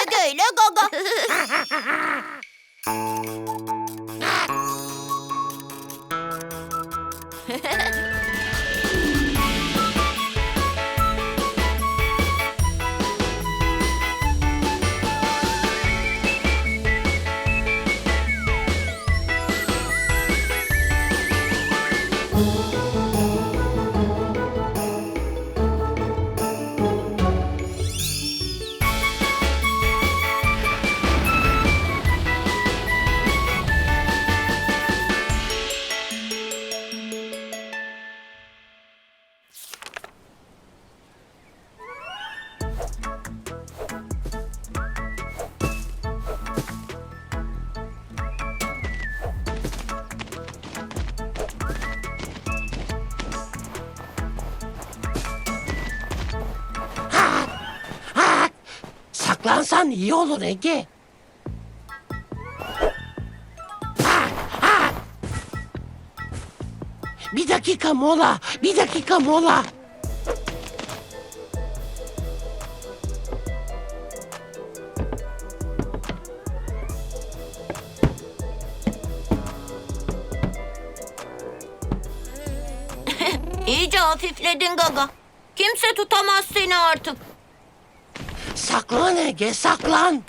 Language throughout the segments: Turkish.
Ege Gaga. Saklansan iyi olur Ege. Bir dakika mola, bir dakika mola. İyice hafifledin Gaga. Kimse tutamaz seni artık. Saklan Ege, saklan.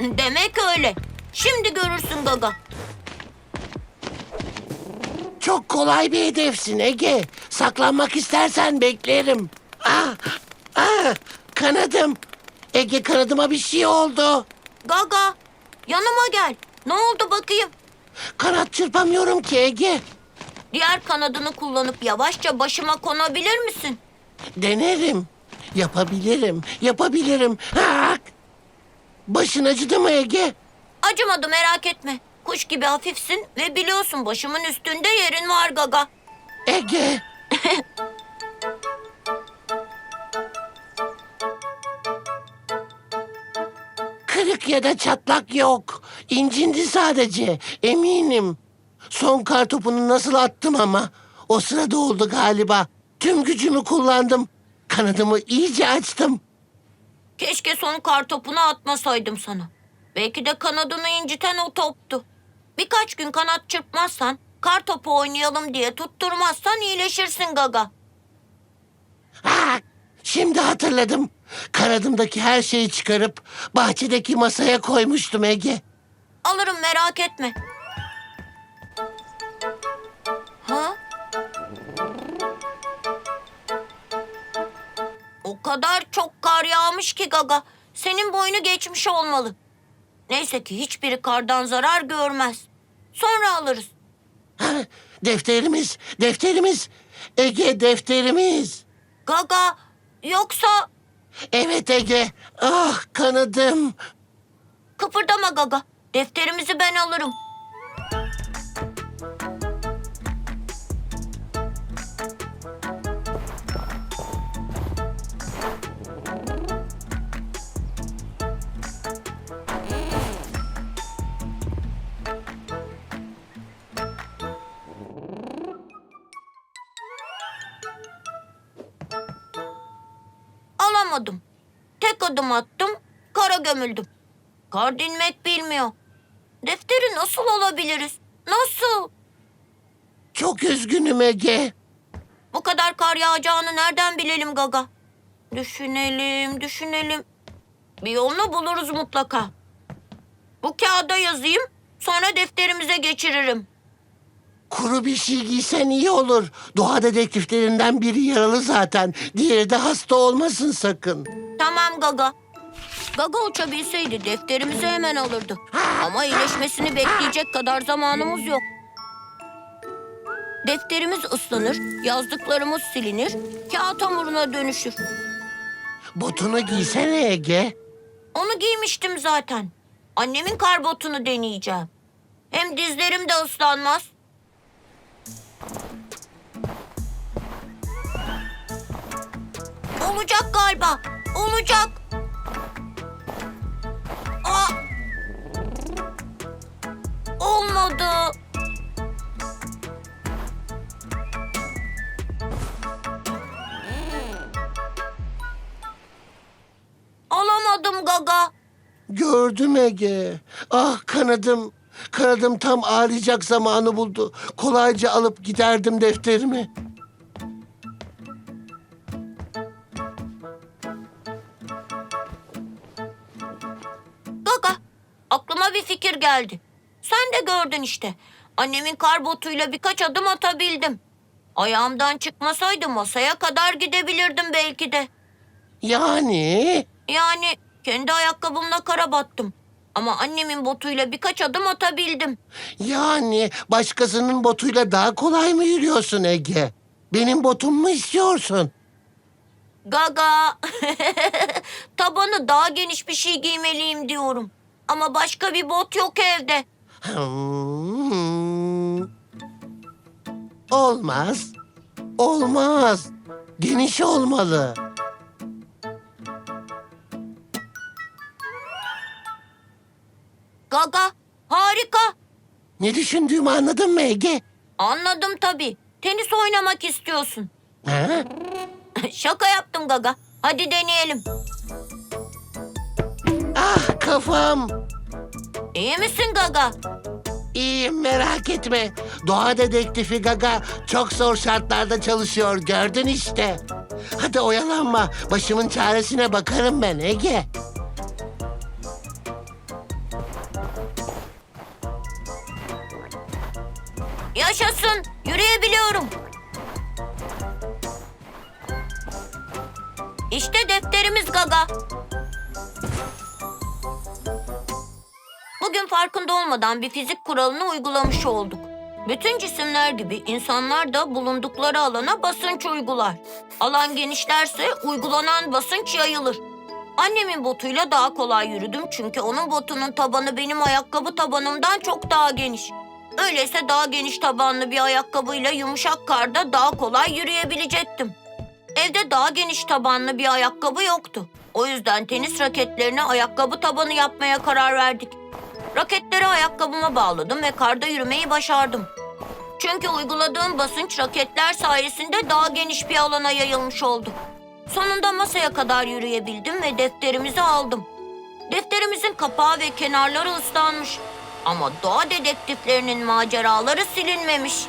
Demek öyle. Şimdi görürsün Gaga. Çok kolay bir hedefsin Ege. Saklanmak istersen beklerim. Ah, ah, kanadım. Ege kanadıma bir şey oldu. Gaga, yanıma gel. Ne oldu bakayım? Kanat çırpamıyorum ki Ege. Diğer kanadını kullanıp yavaşça başıma konabilir misin? Denerim. Yapabilirim, yapabilirim. Hak! Başın acıdı mı Ege? Acımadı merak etme. Kuş gibi hafifsin ve biliyorsun başımın üstünde yerin var Gaga. Ege. Kırık ya da çatlak yok. İncindi sadece. Eminim. Son kartopunu nasıl attım ama. O sırada oldu galiba. Tüm gücümü kullandım. Kanadımı iyice açtım. Keşke son kartopunu atmasaydım sana. Belki de kanadını inciten o toptu. Birkaç gün kanat çırpmazsan, kartopu oynayalım diye tutturmazsan iyileşirsin Gaga. Ha, şimdi hatırladım. Kanadımdaki her şeyi çıkarıp bahçedeki masaya koymuştum Ege. Alırım merak etme. Ha? O kadar çok kar yağmış ki Gaga. Senin boynu geçmiş olmalı. Neyse ki hiçbiri kardan zarar görmez. Sonra alırız. Ha, defterimiz, defterimiz. Ege defterimiz. Gaga yoksa Evet Ege. Ah kanadım. kıpırdama Gaga. Defterimizi ben alırım. Alamadım. Tek adım attım, kara gömüldüm. Kar dinmek bilmiyor. Defteri nasıl alabiliriz? Nasıl? Çok üzgünüm Ege. Bu kadar kar yağacağını nereden bilelim Gaga? Düşünelim, düşünelim. Bir yolunu buluruz mutlaka. Bu kağıda yazayım, sonra defterimize geçiririm. Kuru bir şey giysen iyi olur. Doğa dedektiflerinden biri yaralı zaten. Diğeri de hasta olmasın sakın. Tamam Gaga. Gaga uçabilseydi defterimizi hemen alırdı. Ama iyileşmesini bekleyecek kadar zamanımız yok. Defterimiz ıslanır, yazdıklarımız silinir, kağıt hamuruna dönüşür. Botunu giysene Ege. Onu giymiştim zaten. Annemin kar botunu deneyeceğim. Hem dizlerim de ıslanmaz. olacak galiba. Olacak. Aa. Olmadı. Alamadım Gaga. Gördüm Ege. Ah kanadım. Kanadım tam ağlayacak zamanı buldu. Kolayca alıp giderdim defterimi. Aklıma bir fikir geldi. Sen de gördün işte. Annemin kar botuyla birkaç adım atabildim. Ayağımdan çıkmasaydı masaya kadar gidebilirdim belki de. Yani Yani kendi ayakkabımla kara battım. Ama annemin botuyla birkaç adım atabildim. yani başkasının botuyla daha kolay mı yürüyorsun Ege? Benim botum mu istiyorsun? Gaga, tabanı daha geniş bir şey giymeliyim diyorum. Ama başka bir bot yok evde. Hmm. Olmaz. Olmaz. Geniş olmalı. Gaga, harika. Ne düşündüğümü anladın mı Ege? Anladım tabii. Tenis oynamak istiyorsun. Ha? Şaka yaptım Gaga. Hadi deneyelim. Kafam. İyi misin Gaga? İyiyim merak etme. Doğa dedektifi Gaga çok zor şartlarda çalışıyor gördün işte. Hadi oyalanma. Başımın çaresine bakarım ben Ege. Yaşasın. Yürüyebiliyorum. İşte defterimiz Gaga. Bugün farkında olmadan bir fizik kuralını uygulamış olduk. Bütün cisimler gibi insanlar da bulundukları alana basınç uygular. Alan genişlerse uygulanan basınç yayılır. Annemin botuyla daha kolay yürüdüm çünkü onun botunun tabanı benim ayakkabı tabanımdan çok daha geniş. Öyleyse daha geniş tabanlı bir ayakkabıyla yumuşak karda daha kolay yürüyebilecektim. Evde daha geniş tabanlı bir ayakkabı yoktu. O yüzden tenis raketlerini ayakkabı tabanı yapmaya karar verdik. Raketleri ayakkabıma bağladım ve karda yürümeyi başardım. Çünkü uyguladığım basınç raketler sayesinde daha geniş bir alana yayılmış oldu. Sonunda masaya kadar yürüyebildim ve defterimizi aldım. Defterimizin kapağı ve kenarları ıslanmış. Ama doğa dedektiflerinin maceraları silinmemiş.